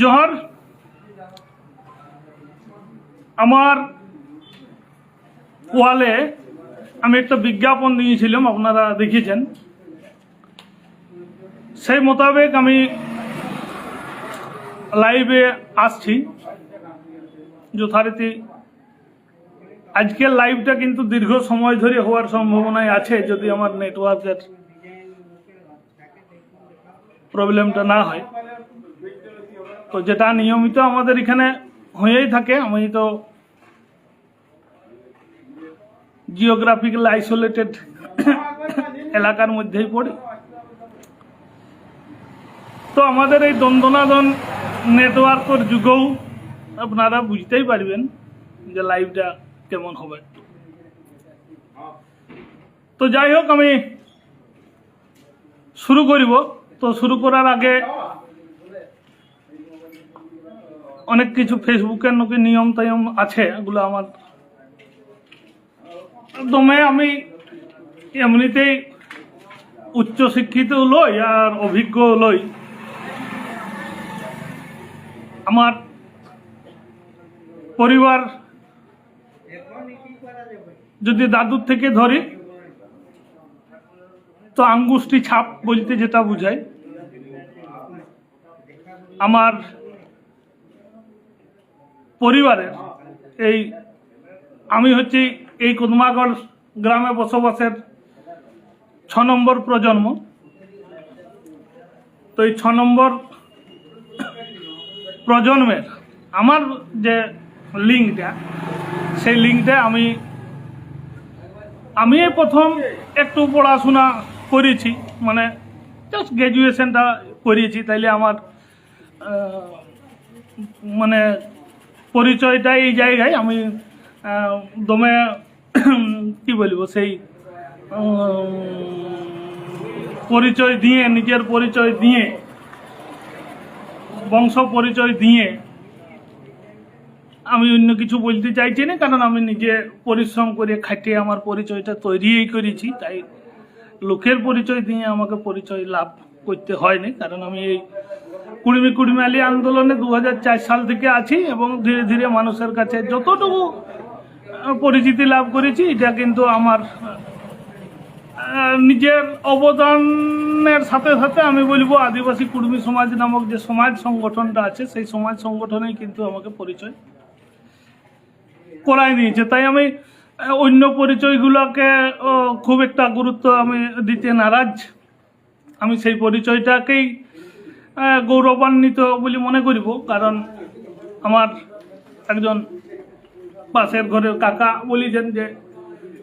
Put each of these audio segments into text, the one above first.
জোহর আমার ওয়ালে আমি একটা বিজ্ঞাপন দিয়েছিলাম, আপনারা দেখেছেন। সেই মোতাবেক আমি লাইভে আসছি। যথারীতি আজকের লাইভটা কিন্তু দীর্ঘ সময় ধরে হওয়ার সম্ভাবনায় আছে, যদি আমার নেটওয়ার্কের প্রবলেমটা না হয়। তো যেটা নিয়মিত আমাদের এখানে হয়েই থাকে, আমি তো জিওগ্রাফিক্যাল আইসোলেটেড এলাকার মধ্যেই পড়ি। তো আমাদের এই দ্বন্দ্বনাদন নেটওয়ার্কের যুগেও আপনারা বুঝতেই পারবেন যে লাইভটা কেমন হবে। তো যাই হোক, আমি শুরু করিব। তো শুরু করার আগে অনেক কিছু ফেসবুকের নাকি নিয়ম টাইম আছে, এগুলো আমার দমে আমি এমনিতেই উচ্চ শিক্ষিত লই আর অভিজ্ঞ লই। আমার পরিবার যদি দাদুর থেকে ধরি, তো আঙ্গুষ্টি ছাপ বলতে যেটা বোঝায়। আমার পরিবারের এই আমি হচ্ছি এই কুদমাগড় গ্রামে বসবাসের ছ নম্বর প্রজন্ম। তো এই ছ নম্বর প্রজন্মের আমার যে লিঙ্কটা, সেই লিঙ্কটা আমি আমি প্রথম একটু পড়াশোনা করেছি মানে জাস্ট গ্র্যাজুয়েশনটা করেছি, তাইলে আমার মানে পরিচয়টা এই জায়গায় আমি দমে কি বলব, সেই পরিচয় দিয়ে, নিজের পরিচয় দিয়ে, বংশ পরিচয় দিয়ে আমি অন্য কিছু বলতে চাইছি না, কারণ আমি নিজে পরিশ্রম করে খাটিয়ে আমার পরিচয়টা তৈরিই করেছি, তাই লোকের পরিচয় দিয়ে আমাকে পরিচয় লাভ করতে হয়নি কারণ আমি এই কুড়িমি কুড়িমালি আন্দোলনে দু হাজার চার সাল থেকে আছি এবং ধীরে ধীরে মানুষের কাছে যতটুকু পরিচিতি লাভ করেছি, এটা কিন্তু আমার নিজের অবদানের সাথে সাথে আমি বলব আদিবাসী কুর্মী সমাজ নামক যে সমাজ সংগঠনটা আছে, সেই সমাজ সংগঠনেই কিন্তু আমাকে পরিচয় করাই নিয়েছে। তাই আমি অন্য পরিচয়গুলোকে খুব একটা গুরুত্ব আমি দিতে নারাজ। আমি সেই পরিচয়টাকেই গৌরবান্বিত বলে মনে করিব, কারণ আমার একজন পাশের ঘরের কাকা বলেছেন যে,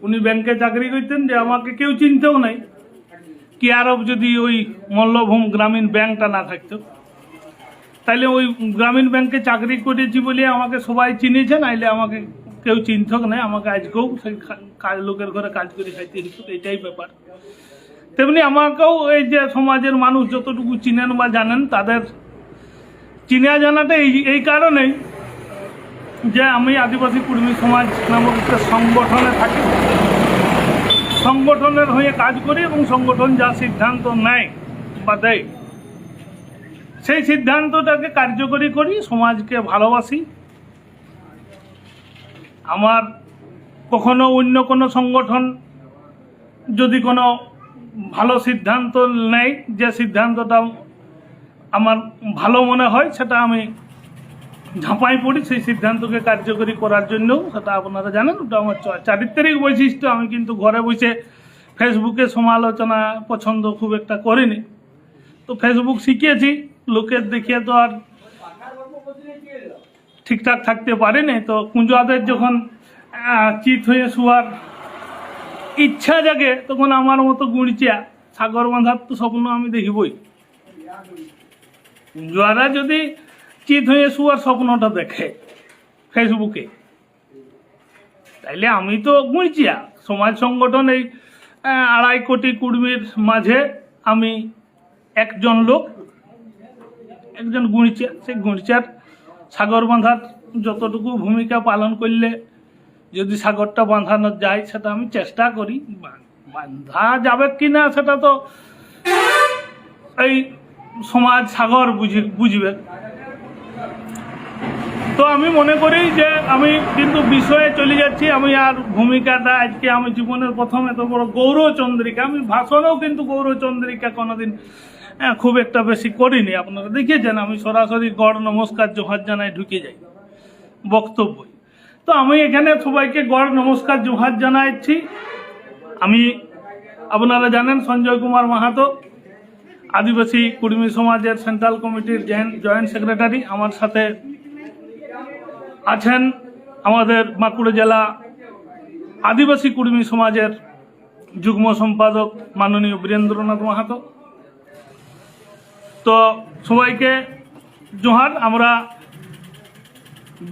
উনি ব্যাংকে চাকরি করতেন যে আমাকে কেউ চিনতেও নাই। কি আরব যদি ওই মল্লভূম গ্রামীণ ব্যাংকটা না থাকতো? তাইলে ওই গ্রামীণ ব্যাংকে চাকরি করেছি বলে আমাকে সবাই চিনেছে, নাইলে আমাকে কেউ চিনতক নাই, আমাকে আজকেও সেই কাজ লোকের ঘরে কাজ করে খাইতে হতো এটাই ব্যাপার। তেমনি আমাকেও এই যে সমাজের মানুষ যতটুকু চিনেন বা জানেন, তাদের চিনা জানাটা এই এই কারণেই যে আমি আদিবাসী কুর্মী সমাজ নামক একটা সংগঠনে থাকি। সংগঠনের হয়ে কাজ করি এবং সংগঠন যা সিদ্ধান্ত নেয় বা দেয়, সেই সিদ্ধান্তটাকে কার্যকরী করি, সমাজকে ভালোবাসি। আমার কখনো অন্য কোনো সংগঠন যদি কোনো ভালো সিদ্ধান্ত নেয়, যে সিদ্ধান্তটা আমার ভালো মনে হয়, সেটা আমি ঝাঁপাই পড়ি সেই সিদ্ধান্তকে কার্যকরী করার জন্য সেটা আপনারা জানেন, ওটা আমার চারিত্রিক বৈশিষ্ট্য। আমি কিন্তু ঘরে বসে ফেসবুকে সমালোচনা পছন্দ খুব একটা করিনি। তো ফেসবুক শিখিয়েছি লোকের দেখিয়ে তো আর ঠিকঠাক থাকতে পারেনি। তো কুঞ্জাদের যখন চিত হয়ে শোয়ার ইচ্ছা জাগে, তখন আমার মতো গুড়িচিয়া সাগর বাঁধার তো স্বপ্ন আমি দেখিবই। যারা যদি চিত হয়ে শোয়ার স্বপ্নটা দেখে ফেসবুকে। তাইলে আমি তো গুঁড়িচিয়া, সমাজ সংগঠন এই আড়াই কোটি কুর্মীর মাঝে আমি একজন লোক, একজন গুঁড়িচা সেই গুঁড়িচার সাগর বাঁধার যতটুকু ভূমিকা পালন করলে যদি সাগরটা বাঁধানো যায়, সেটা আমি চেষ্টা করি। বাঁধা যাবে কি না সেটা তো এই সমাজ সাগর বুঝি, বুঝবে। তো আমি মনে করি যে আমি কিন্তু বিষয়ে চলে যাচ্ছি, আমি আর ভূমিকাটা আজকে আমি জীবনের প্রথম এত বড় গৌরচন্দ্রিকা, আমি ভাষণেও কিন্তু গৌরচন্দ্রিকা কোনোদিন খুব একটা বেশি করিনি। আপনারা দেখিয়েছেন আমি সরাসরি গড় নমস্কার জোহার জানাই ঢুকে যাই বক্তব্য তো আমি এখানে সবাইকে গড় নমস্কার জোহার জানাচ্ছি। আমি, আপনারা জানেন সঞ্জয় কুমার মাহাতো, আদিবাসী কুর্মী সমাজের সেন্ট্রাল কমিটির জয়েন্ট সেক্রেটারি, আমার সাথে আছেন আমাদের বাঁকুড়া জেলা আদিবাসী কুর্মী সমাজের যুগ্ম সম্পাদক মাননীয় বীরেন্দ্রনাথ মাহাতো। তো সবাইকে জোহার, আমরা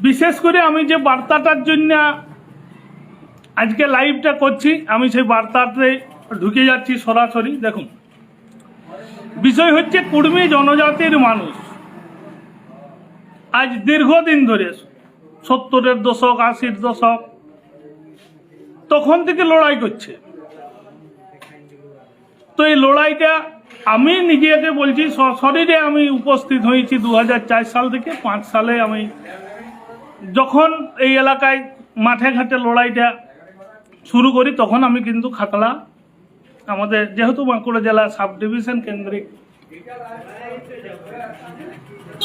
বিশেষ করে আমি যে বার্তাটার জন্য আজকে লাইভটা করছি, আমি সেই বার্তাতে ঢুকে যাচ্ছি সরাসরি। দেখুন, বিষয় হচ্ছে কুর্মী জনজাতির মানুষ। আজ দীর্ঘদিন ধরে সত্তরের দশক, আশির দশক, তখন থেকে লড়াই করছে। তো এই লড়াইটা আমি নিজেকে বলছি শরীরে আমি উপস্থিত হয়েছি দু হাজার চার সাল থেকে। পাঁচ সালে আমি যখন এই এলাকায় মাঠে ঘাটে লড়াইটা শুরু করি, তখন আমি কিন্তু খাতলা আমাদের যেহেতু বাঁকুড়া জেলা সাব ডিভিশন কেন্দ্রিক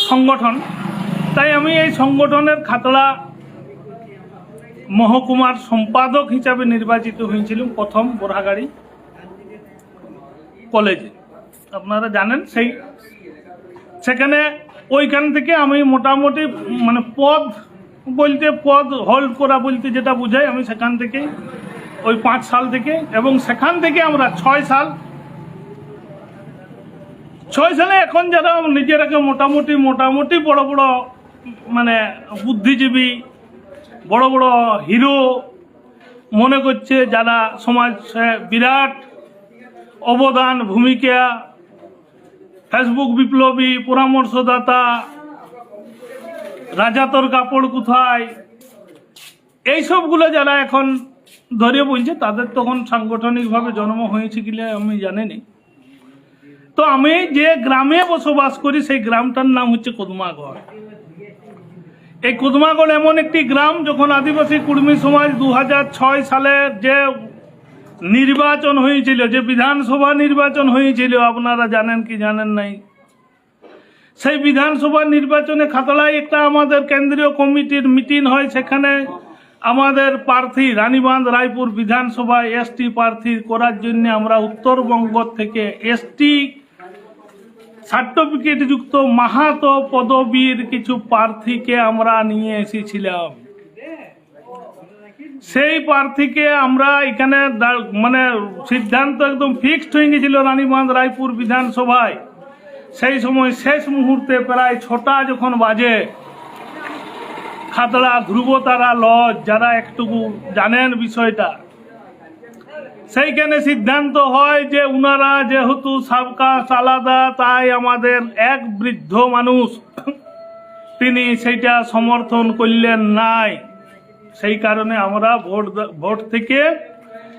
সংগঠন তাই আমি এই সংগঠনের খাতড়া মহকুমার সম্পাদক হিসাবে নির্বাচিত হয়েছিলাম প্রথম বোরহাগাড়ি কলেজে। আপনারা জানেন সেই সেখানে ওইখান থেকে আমি মোটামুটি মানে পদ বলতে পদ হোল্ড করা বলতে যেটা বোঝায় আমি সেখান থেকে ওই পাঁচ সাল থেকে এবং সেখান থেকে আমরা ছয় সাল ছয় সালে এখন যারা নিজেরাকে মোটামুটি মোটামুটি বড় বড় মানে বুদ্ধিজীবী, বড় বড় হিরো মনে করছে যারা সমাজ বিরাট অবদান, ভূমিকা, ফেসবুক বিপ্লবী, পরামর্শদাতা রাজা তোর কাপড় কোথায় এইসবগুলো যারা এখন ধরে বলছে তাদের তখন সাংগঠনিকভাবে জন্ম হয়েছে কিনা আমি জানিনি। তো আমি যে গ্রামে বসবাস করি, সেই গ্রামটার নাম হচ্ছে কদমাগড় এই কদমাগড় এমন একটি গ্রাম যখন আদিবাসী কুর্মী সমাজ দু সালে যে নির্বাচন হয়েছিল, যে বিধানসভা নির্বাচন হয়েছিল, আপনারা জানেন কি জানেন নাই? সেই বিধানসভা নির্বাচনে খাতড়ায় একটা আমাদের কেন্দ্রীয় কমিটির মিটিং হয়, সেখানে আমাদের প্রার্থী রানীবাঁধ রায়পুর বিধানসভায় এসটি প্রার্থী করার জন্য আমরা উত্তরবঙ্গ থেকে এসটি সার্টিফিকেট যুক্ত মাহাতো পদবীর কিছু প্রার্থীকে আমরা নিয়ে এসেছিলাম। সেই প্রার্থীকে আমরা এখানে মানে সিদ্ধান্ত একদম ফিক্সড হয়ে গেছিল রানীবাঁধ রায়পুর বিধানসভায়। সেই সময় শেষ মুহূর্তে প্রায় ছটা যখন বাজে, খাতড়া ধ্রুবতারা লজ, যারা একটুকু জানেন বিষয়টা সেইখানে সিদ্ধান্ত হয় যে উনারা যেহেতু সাবকাশ আলাদা তাই আমাদের এক বৃদ্ধ মানুষ তিনি সেইটা সমর্থন করলেন নাই। সেই কারণে আমরা ভোট ভোট থেকে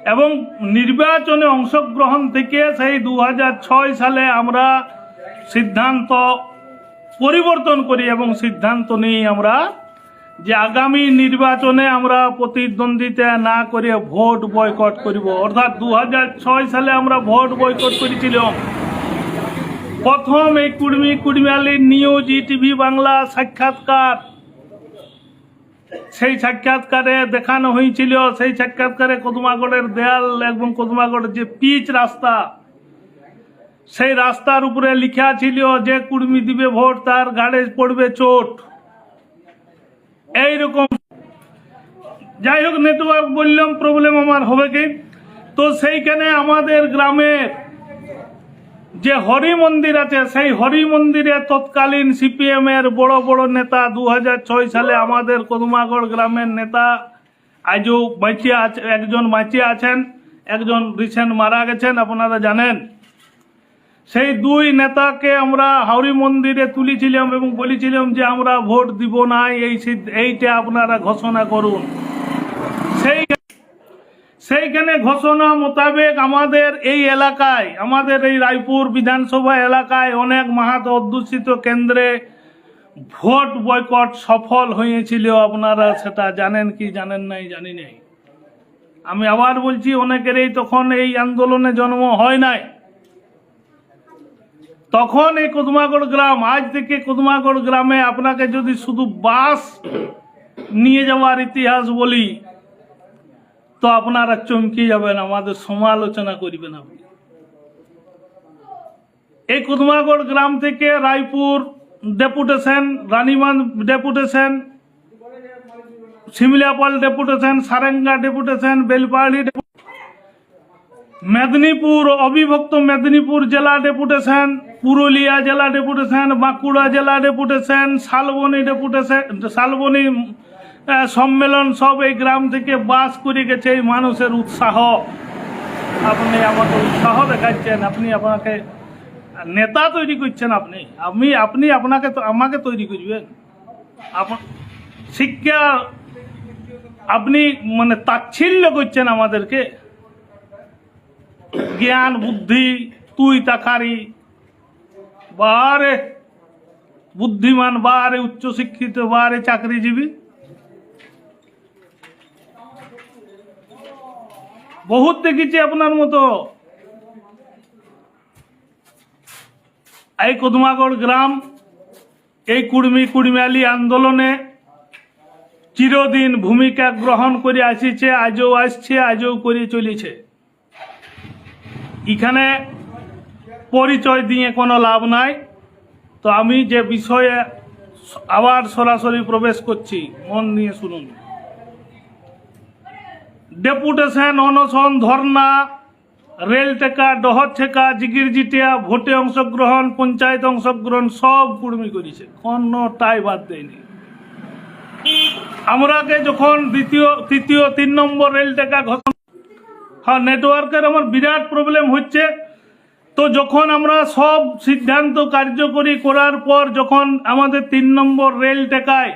এবং নির্বাচনে অংশগ্রহণ থেকে সেই দু হাজার ছয় সালে আমরা সিদ্ধান্ত পরিবর্তন করি এবং সিদ্ধান্ত নিয়ে আমরা যে আগামী নির্বাচনে আমরা প্রতিদ্বন্দ্বিতা না করে ভোট বয়কট করিব। অর্থাৎ দু হাজার ছয় সালে আমরা ভোট বয়কট করেছিলাম। প্রথম এই কুর্মী কুর্মিয়ালির নিউজ টিভি বাংলা সাক্ষাৎকার। সেই সাক্ষাৎকারে দেখানো হয়েছিল, সেই সাক্ষাৎকারে কদমাগড়ের দেয়াল এবং কদমাগড়ের যে পিচ রাস্তা, সেই রাস্তার উপরে লিখা ছিল যে কুর্মি দিবে ভোট, তার গাড়ে পড়বে চোট। এইরকম। যাই হোক নেটওয়ার্ক বললাম প্রবলেম আমার হবে কি? তো সেইখানে আমাদের গ্রামের যে হরি মন্দির আছে, সেই হরি মন্দিরে তৎকালীন সিপিএম এর বড় বড় নেতা দু হাজার ছয় সালে আমাদের কদমাগড় গ্রামের নেতা আজও বাঁচিয়ে আছে, একজন বাঁচিয়ে আছেন, একজন রিসেন্ট মারা গেছেন, আপনারা জানেন। সেই দুই নেতাকে আমরা হাওড়ি মন্দিরে তুলেছিলাম এবং বলেছিলাম যে আমরা ভোট দিব না, এই এইটা আপনারা ঘোষণা করুন। সেই, সেইখানে ঘোষণা মোতাবেক আমাদের এই এলাকায়, আমাদের এই রায়পুর বিধানসভা এলাকায় অনেক মাহাতো অধ্যুষিত কেন্দ্রে ভোট বয়কট সফল হয়েছিল। আপনারা সেটা জানেন কি জানেন নাই, জানি নাই। আমি আবার বলছি, অনেকেরই তখন এই আন্দোলনে জন্ম হয় নাই। তখন এই কুদমাগড় গ্রাম, আজ থেকে কুদমাগড় গ্রামে আপনাকে যদি শুধু বাস নিয়ে যাওয়ার ইতিহাস বলি, তো আপনারা চমকে যাবেন, আমাদের সমালোচনা করবেন আপনি। এই কুদমাগড় গ্রাম থেকে Raipur deputation, Raniganj deputation Simlapal deputation, Sarenga deputation, Belpahari Medinipur, অবিভক্ত মেদিনীপুর জেলা ডেপুটেশন পুরুলিয়া জেলা ডেপুটেশন, বাঁকুড়া জেলা ডেপুটেশন, শালবনী ডেপুটেশন, শালবনী সম্মেলন সব এই গ্রাম থেকে বাস করে গেছে এই মানুষের উৎসাহ। আপনি আমাকে উৎসাহ দেখাচ্ছেন, আপনি আপনাকে নেতা তৈরি করছেন আপনি। আমি, আপনি আপনাকে আমাকে তৈরি করবেন। শিক্ষা আপনি মানে তাচ্ছিল্য করছেন আমাদেরকে। জ্ঞান, বুদ্ধি, তুই তাকারি বারে বুদ্ধিমান, বারে উচ্চশিক্ষিত, বারে চাকরিজীবী। বহুত দেখেছি আপনার মতো। এই কদমাগড় গ্রাম, এই কুর্মি কুড়মিয়ালি আন্দোলনে চিরদিন ভূমিকা গ্রহণ করে আসিছে, আজও আসছে, আজও করে চলেছে। এখানে পরিচয় দিয়ে কোনো লাভ নাই। তো আমি যে বিষয়ে আবার সরাসরি প্রবেশ করছি, মন নিয়ে শুনুন। ডেপুটেশন অনশন ধর্না রেল টেকা, ডহর ঠেকা, জিগির জিটিয়া, ভোটে অংশগ্রহণ, পঞ্চায়েত অংশগ্রহণ, সব কুর্মি করেছে। কোনোটাই বাদ দেয়নি। আমরাকে যখন দ্বিতীয়, তৃতীয়, তিন নম্বর রেল টেকা ঘোষণা হ্যাঁ নেটওয়ার্কের আমার বিরাট প্রবলেম হচ্ছে। তো যখন আমরা সব সিদ্ধান্ত কার্যকরী করার পর যখন আমাদের তিন নম্বর রেল টেকায়